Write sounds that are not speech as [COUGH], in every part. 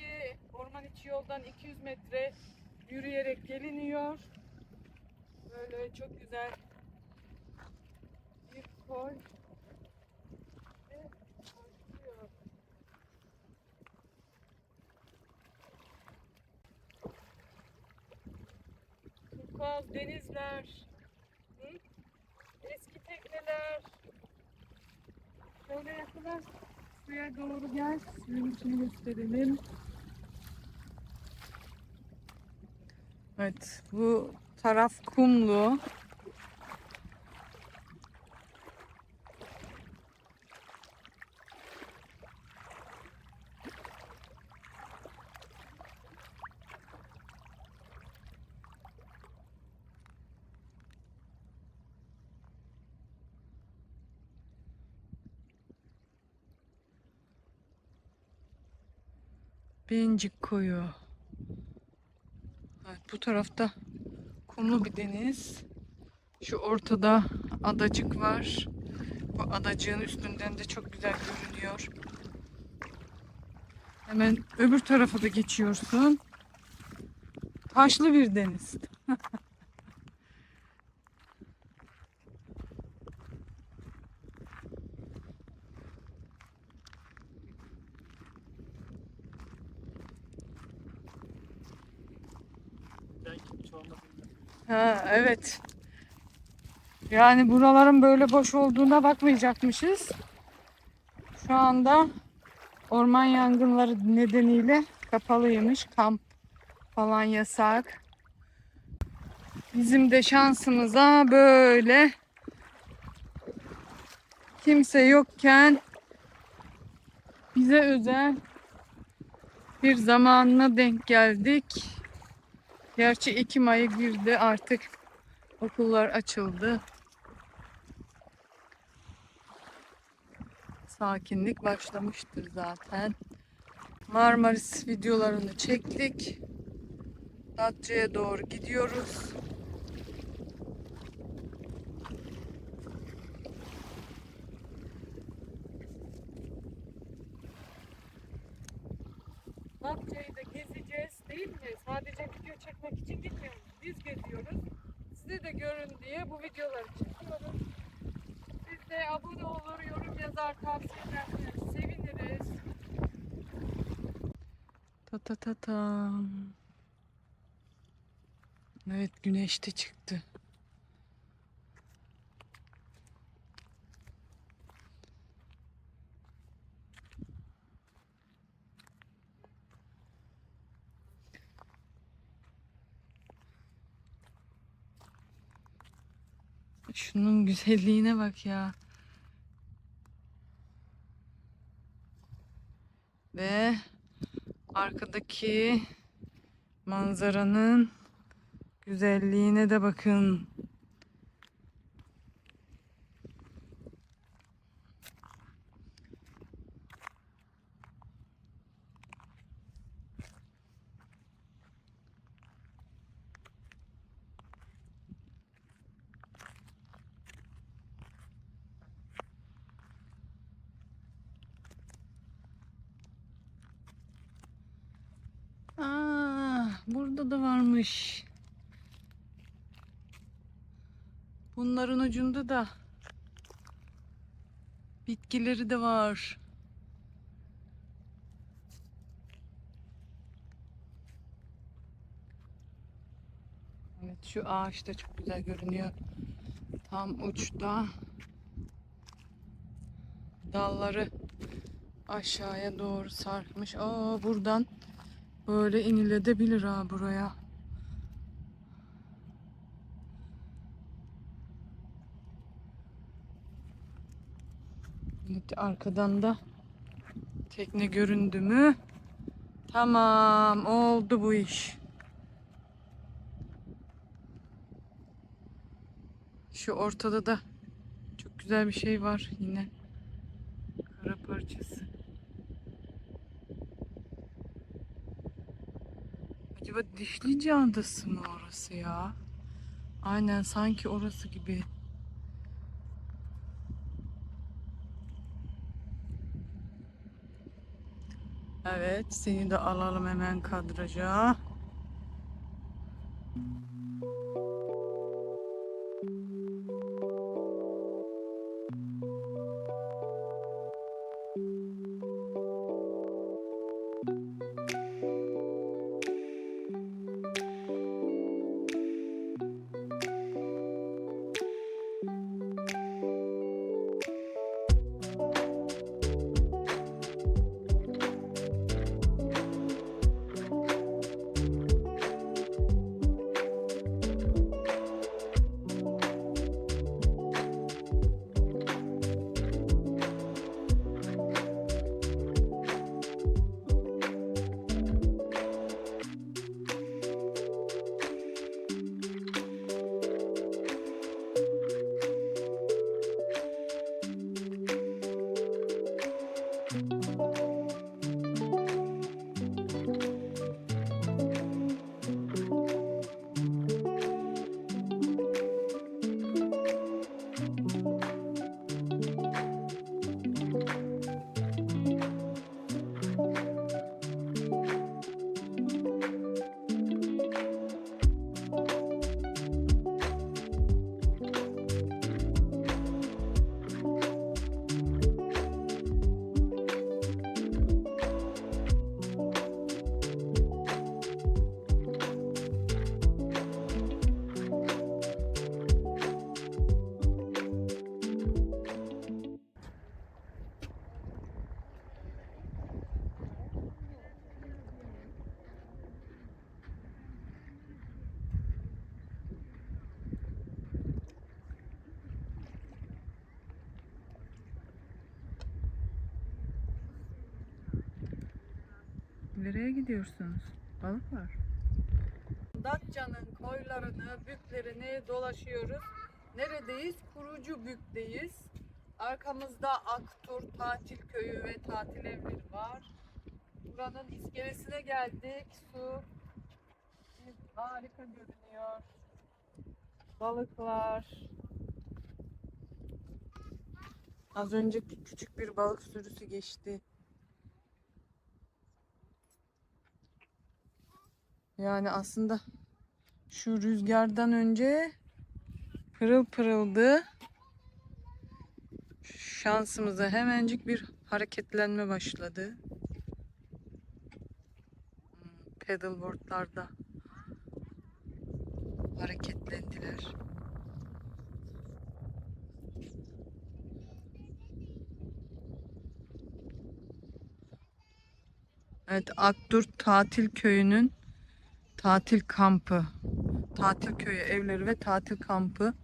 arkadaki orman içi yoldan 200 metre yürüyerek geliniyor. Böyle çok güzel bir koy. Turkuaz denizler, eski tekneler. Şöyle yakından suya doğru gel, suyun içini gösterelim. Evet, bu taraf kumlu. Bencik koyu. Evet, bu tarafta kumlu bir deniz. Şu ortada adacık var. Bu adacığın üstünden de çok güzel görünüyor. Hemen öbür tarafa da geçiyorsun. Taşlı bir deniz. [LAUGHS] Ha evet. Yani buraların böyle boş olduğuna bakmayacakmışız. Şu anda orman yangınları nedeniyle kapalıymış. Kamp falan yasak. Bizim de şansımıza böyle kimse yokken bize özel bir zamanına denk geldik. Gerçi Ekim ayı girdi artık okullar açıldı. Sakinlik başlamıştır zaten. Marmaris videolarını çektik. Datça'ya doğru gidiyoruz. Datça'yı Sadece video çekmek için gitmiyoruz. Biz geziyoruz. Size de görün diye bu videoları çekiyoruz. Siz de abone olur, yorum yazar, tavsiye ederseniz seviniriz. Ta ta ta ta. Evet güneş de çıktı. Şunun güzelliğine bak ya. Ve arkadaki manzaranın güzelliğine de bakın. Aa, burada da varmış. Bunların ucunda da bitkileri de var. Evet şu ağaç da çok güzel görünüyor. Tam uçta. Dalları aşağıya doğru sarkmış. Aa buradan böyle inilebilir ha buraya. Evet, arkadan da tekne göründü mü? Tamam oldu bu iş. Şu ortada da çok güzel bir şey var yine. Kara parçası. Acaba dişli cadısı mı orası ya? Aynen sanki orası gibi. Evet seni de alalım hemen kadraja. Nereye gidiyorsunuz? Balık var. Datça'nın koylarını, büklerini dolaşıyoruz. Neredeyiz? Kurucu Bük'teyiz. Arkamızda Aktur Tatil Köyü ve tatil evleri var. Buranın iskelesine geldik. Su harika görünüyor. Balıklar. Az önce küçük bir balık sürüsü geçti. Yani aslında şu rüzgardan önce pırıl pırıldı. Şansımıza hemencik bir hareketlenme başladı. Paddleboardlarda hareketlendiler. Evet, Akdur Tatil Köyü'nün tatil kampı, tatil köyü evleri ve tatil kampı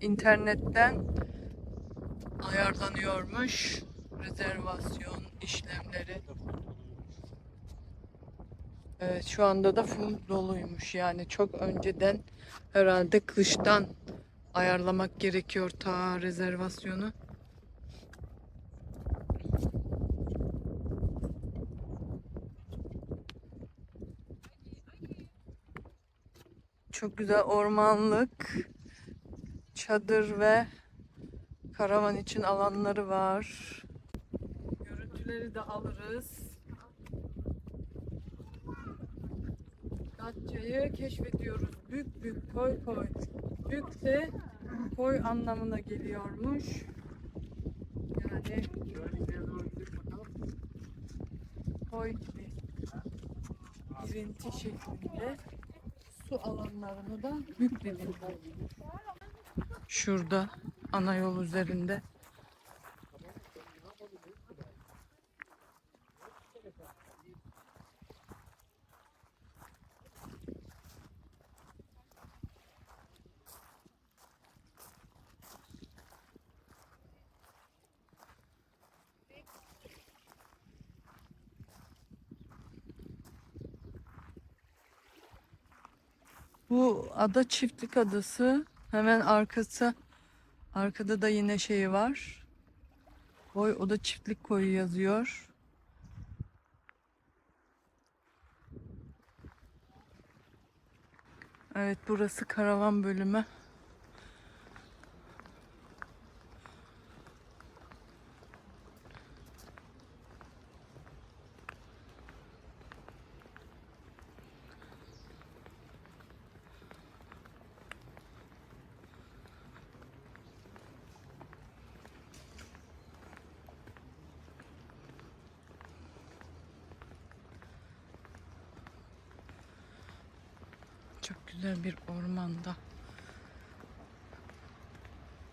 internetten ayarlanıyormuş rezervasyon işlemleri. Evet şu anda da full doluymuş yani çok önceden herhalde kıştan ayarlamak gerekiyor ta rezervasyonu. Çok güzel ormanlık, çadır ve karavan için alanları var. Görüntüleri de alırız. Datça'yı keşfediyoruz. Büyük büyük koy koy. Büyük de koy anlamına geliyormuş. Yani koy gibi girinti şeklinde su alanlarını da yüklediler. Şurada ana yol üzerinde. Bu ada çiftlik adası. Hemen arkası arkada da yine şey var. Boy o da çiftlik koyu yazıyor. Evet burası karavan bölümü. Çok güzel bir ormanda.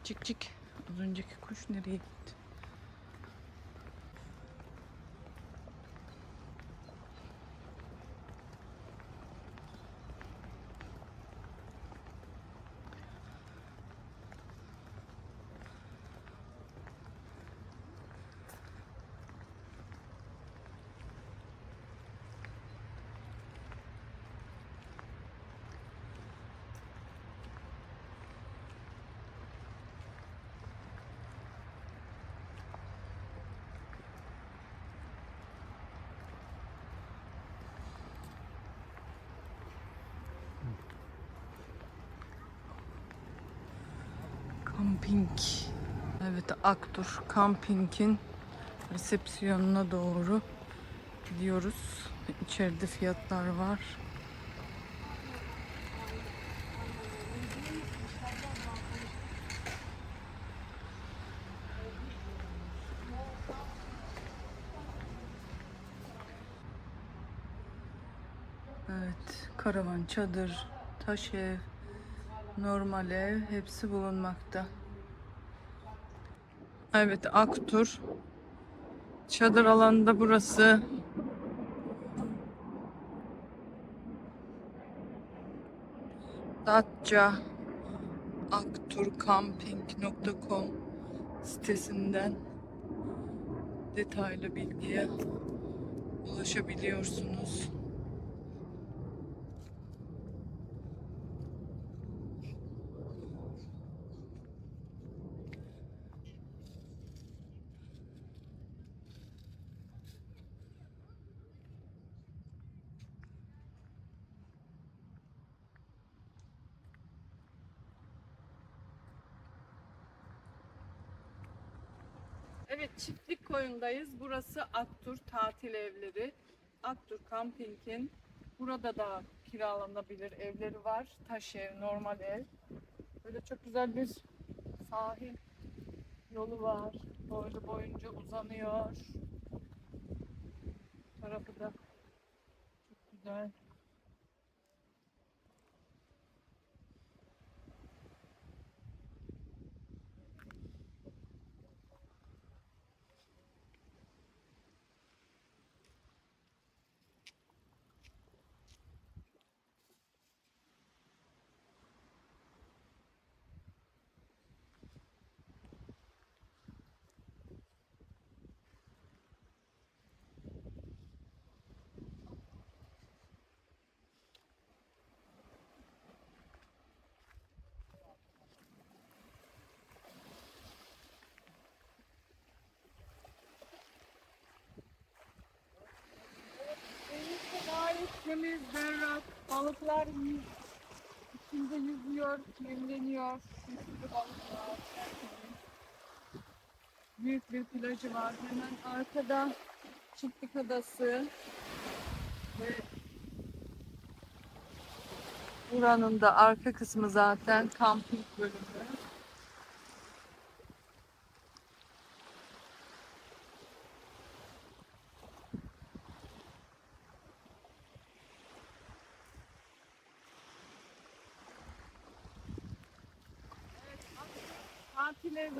Cik cik. Az önceki kuş nereye gitti? Camping. Evet Aktur Camping'in resepsiyonuna doğru gidiyoruz. İçeride fiyatlar var. Evet, karavan, çadır, taş ev, normal ev hepsi bulunmakta. Evet, Aktur. Çadır alanında burası. Datça akturcamping.com sitesinden detaylı bilgiye ulaşabiliyorsunuz. Evet çiftlik koyundayız. Burası Aktur tatil evleri. Aktur Camping'in burada da kiralanabilir evleri var. Taş ev, normal ev. Böyle çok güzel bir sahil yolu var. Boylu boyunca uzanıyor. Tarafı da çok güzel. Deniz gayet temiz, berrak. Balıklar içinde yüzüyor, tertemiz. Büyük bir plajı var. Hemen arkada Çiftlik Adası ve buranın da arka kısmı zaten kamping bölümü.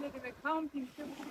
Tatil evleri ve kamping de bu